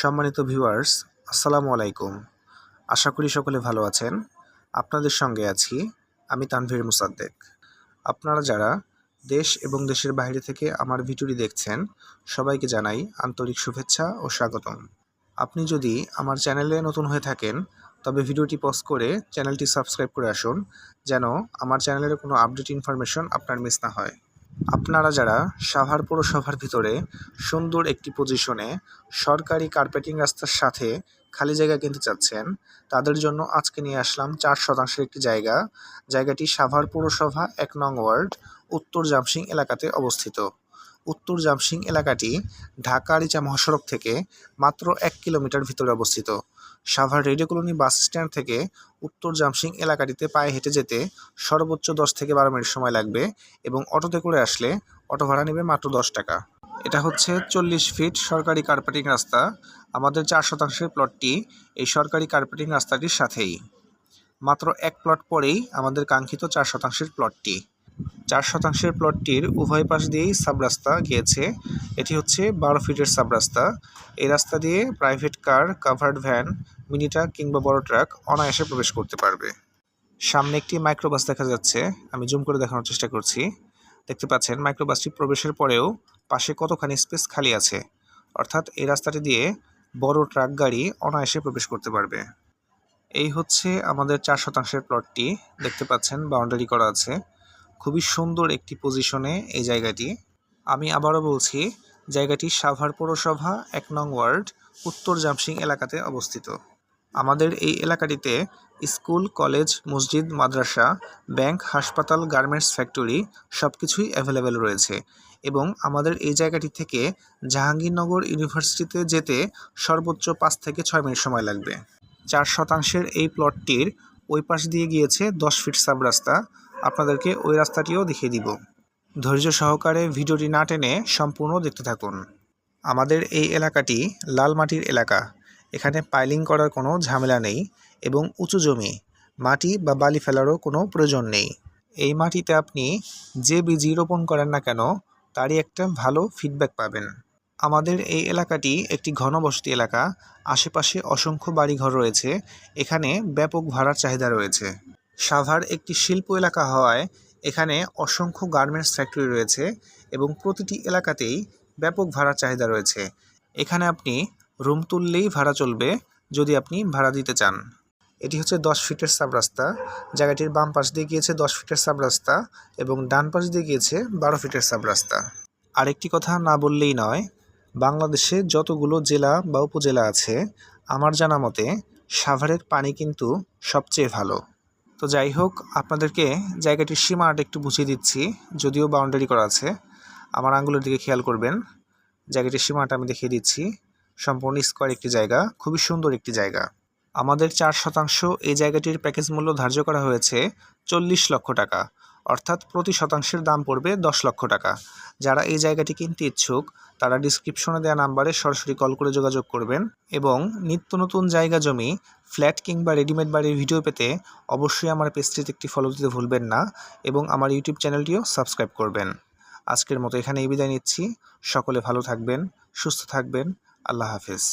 সম্মানিত ভিউয়ার্স, আসসালামু আলাইকুম। আশা করি সকলে ভালো আছেন। আপনাদের সঙ্গে আছি আমি তানভীর মুসাদ্দেক। আপনারা যারা দেশ এবং দেশের বাইরে থেকে আমার ভিডিওটি দেখছেন, সবাইকে জানাই আন্তরিক শুভেচ্ছা ও স্বাগতম। আপনি যদি আমার চ্যানেলে নতুন হয়ে থাকেন, তবে ভিডিওটি পজ করে চ্যানেলটি সাবস্ক্রাইব করে আসুন, যেন আমার চ্যানেলের কোনো আপডেট ইনফরমেশন আপনার মিস না হয়। আপনারা যারা সাভার পৌরসভার ভিতরে সুন্দর একটি পজিশনে সরকারি কার্পেটিং রাস্তার সাথে খালি জায়গা কিনতে চাচ্ছেন, তাদের জন্য আজকে নিয়ে আসলাম চার শতাংশের একটি জায়গা। জায়গাটি সাভার পৌরসভা, এক নং ওয়ার্ড, উত্তর জামসিং এলাকাতে অবস্থিত। উত্তর জামসিং এলাকাটি ঢাকা আরিচা মহাসড়ক থেকে মাত্র এক কিলোমিটার ভিতরে অবস্থিত। Savar radio colony bus stand থেকে উত্তর জামসিং এলাকাটিতে পায়ে হেঁটে যেতে সর্বোচ্চ দশ থেকে বারো মিনিট সময় লাগবে এবং অটোতে করে আসলে অটো ভাড়া নেবে মাত্র দশ টাকা। এটা হচ্ছে চল্লিশ ফিট সরকারি কার্পেটিং রাস্তা। আমাদের চার শতাংশের প্লটটি এই সরকারি কার্পেটিং রাস্তাটির সাথেই। মাত্র এক প্লট পরেই আমাদের কাঙ্ক্ষিত চার শতাংশের প্লটটি। চার শতাংশের প্লটটির উভয় পাশ দিয়েই সাব রাস্তা গিয়েছে। এটি হচ্ছে বারো ফিটের সাব রাস্তা এই রাস্তা দিয়ে private car, covered van mini truck কিংবা বড় ট্রাক অনায়াসে প্রবেশ করতে পারবে। সামনে একটি মাইক্রোবাস দেখা যাচ্ছে। আমি জুম করে দেখানোর চেষ্টা করছি। দেখতে পাচ্ছেন, মাইক্রোবাসটি প্রবেশের পরেও পাশে কতখানি স্পেস খালি আছে। অর্থাৎ এই রাস্তাটি দিয়ে বড় ট্রাক গাড়ি অনায়াসে প্রবেশ করতে পারবে। এই হচ্ছে আমাদের চার শতাংশের প্লটটি। দেখতে পাচ্ছেন, বাউন্ডারি করা আছে। খুবই সুন্দর একটি পজিশনে এই জায়গাটি। আমি আবারও বলছি, জায়গাটি সাভার পৌরসভা, এক নং ওয়ার্ড, উত্তর জামসিং এলাকাতে অবস্থিত। আমাদের এই এলাকাটিতে স্কুল, কলেজ, মসজিদ, মাদ্রাসা, ব্যাংক, হাসপাতাল, গার্মেন্টস ফ্যাক্টরি সব কিছুই অ্যাভেলেবেল রয়েছে এবং আমাদের এই জায়গাটি থেকে জাহাঙ্গীরনগর ইউনিভার্সিটিতে যেতে সর্বোচ্চ পাঁচ থেকে ছয় মিনিট সময় লাগবে। চার শতাংশের এই প্লটটির ওই পাশ দিয়ে গিয়েছে দশ ফিট সাব রাস্তা। আপনাদেরকে ওই রাস্তাটিও দেখিয়ে দিব। ধৈর্য সহকারে ভিডিওটি না টেনে সম্পূর্ণ দেখতে থাকুন। আমাদের এই এলাকাটি লাল মাটির এলাকা। এখানে পাইলিং করার কোনো ঝামেলা নেই এবং উঁচু জমি, মাটি বা বালি ফেলারও কোনো প্রয়োজন নেই। এই মাটিতে আপনি যে বীজই রোপণ করেন না কেন, তারই একটা ভালো ফিডব্যাক পাবেন। আমাদের এই এলাকাটি একটি ঘনবসতি এলাকা। আশেপাশে অসংখ্য বাড়িঘর রয়েছে। এখানে ব্যাপক ভাড়ার চাহিদা রয়েছে। সাভার একটি শিল্প এলাকা হওয়ায় এখানে অসংখ্য গার্মেন্টস ফ্যাক্টরি রয়েছে এবং প্রতিটি এলাকাতেই ব্যাপক ভাড়ার চাহিদা রয়েছে। এখানে আপনি রুম তুললেই ভাড়া চলবে যদি আপনি ভাড়া দিতে চান। এটি হচ্ছে দশ ফিটের সাব রাস্তা জায়গাটির বাম পাশ দিয়ে গিয়েছে দশ ফিটের সাব রাস্তা এবং ডান পাশ দিয়ে গিয়েছে বারো ফিটের সাব রাস্তা আরেকটি কথা না বললেই নয়, বাংলাদেশে যতগুলো জেলা বা উপজেলা আছে, আমার জানা মতে সাভারের পানি কিন্তু সবচেয়ে ভালো। তো যাই হোক, আপনাদেরকে জায়গাটির সীমাটা একটু বুঝিয়ে দিচ্ছি, যদিও বাউন্ডারি করা আছে। আমার আঙ্গুলের দিকে খেয়াল করবেন, জায়গাটির সীমাটা আমি দেখিয়ে দিচ্ছি। সম্পূর্ণ স্কোয়ার একটি জায়গা, খুবই সুন্দর একটি জায়গা। আমাদের চার শতাংশ এই জায়গাটির প্যাকেজ মূল্য ধার্য করা হয়েছে চল্লিশ লক্ষ টাকা। অর্থাৎ প্রতি শতাংশের দাম পড়বে দশ লক্ষ টাকা। যারা এই জায়গাটি কিনতে ইচ্ছুক, তারা ডিসক্রিপশনে দেওয়া নাম্বারে সরাসরি কল করে যোগাযোগ করবেন এবং নিত্য নতুন জায়গা জমি ফ্ল্যাট কিংবা রেডিমেড বাড়ির ভিডিও পেতে অবশ্যই আমার পেজটিতে একটি ফলো দিতে ভুলবেন না এবং আমার ইউটিউব চ্যানেলটিও সাবস্ক্রাইব করবেন। আজকের মতো এখানে এই বিদায় নিচ্ছি। সকলে ভালো থাকবেন, সুস্থ থাকবেন। আল্লাহ হাফেজ।